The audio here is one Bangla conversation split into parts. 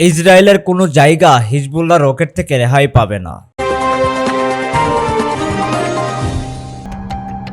ইসরায়েলের কোনো জায়গা হিজবুল্লাহ রকেট থেকে রেহাই পাবে না।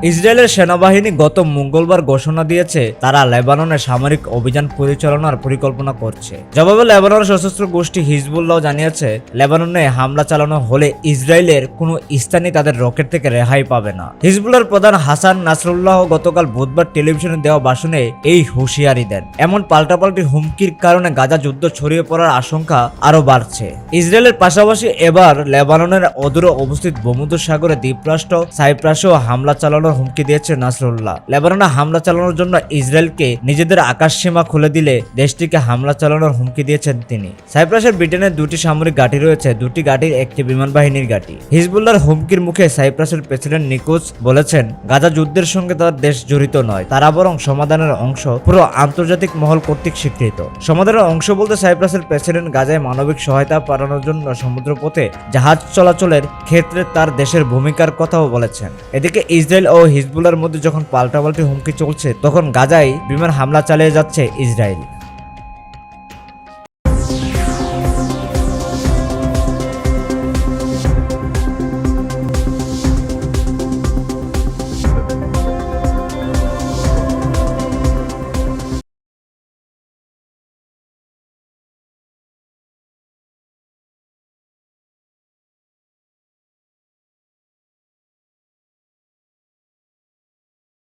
ইসরায়েলের সেনাবাহিনী গত মঙ্গলবার ঘোষণা দিয়েছে, তারা লেবাননে সামরিক অভিযান পরিচালনার পরিকল্পনা করছে। জবাবে লেবাননের সশস্ত্র গোষ্ঠী হিজবুল্লাহ জানিয়েছে, লেবাননে হামলা চালানো হলে ইসরায়েলের কোনো স্থানই তাদের রকেট থেকে রেহাই পাবে না। হিজবুল্লাহর প্রধান হাসান নাসরুল্লাহ গতকাল বুধবার টেলিভিশনে দেওয়া ভাষণে এই হুঁশিয়ারি দেন। এমন পাল্টাপাল্টি হুমকির কারণে গাজা যুদ্ধ ছড়িয়ে পড়ার আশঙ্কা আরও বাড়ছে। ইসরায়েলের পাশাপাশি এবার লেবাননের অদূরে অবস্থিত ভূমধ্য সাগরে দ্বীপরাষ্ট্র, সাইপ্রাসেও হামলা চালানোর হুমকি দিয়েছে নাসরুল্লাহ। লেবাননে হামলা চালানোর জন্য ইসরায়েলকে নিজেদের আকাশ সীমা খুলে দিলে দেশটিকে হামলা চালানোর হুমকি দিয়েছেন তিনি। সাইপ্রাসের ব্রিটেনের দুটি সামরিক ঘাঁটি রয়েছে, দুটি ঘাঁটির একটি বিমান বাহিনীর ঘাঁটি। হিজবুল্লাহর হুমকির মুখে সাইপ্রাসের প্রেসিডেন্ট নিকোজ বলেছেন, গাজা যুদ্ধের সঙ্গে তার দেশ জড়িত নয়, তারা বরং সমাধানের অংশ, পুরো আন্তর্জাতিক মহল কর্তৃক স্বীকৃত। সমাধানের অংশ বলতে সাইপ্রাসের প্রেসিডেন্ট গাজায় মানবিক সহায়তা পাঠানোর জন্য সমুদ্রপথে জাহাজ চলাচলের ক্ষেত্রে তার দেশের ভূমিকার কথাও বলেছেন। এদিকে ইসরায়েল ও হিজবুল্লার মধ্যে যখন পাল্টাপাল্টি হুমকি চলছে তখন গাজায় বিমান হামলা চালিয়ে যাচ্ছে ইসরায়েল।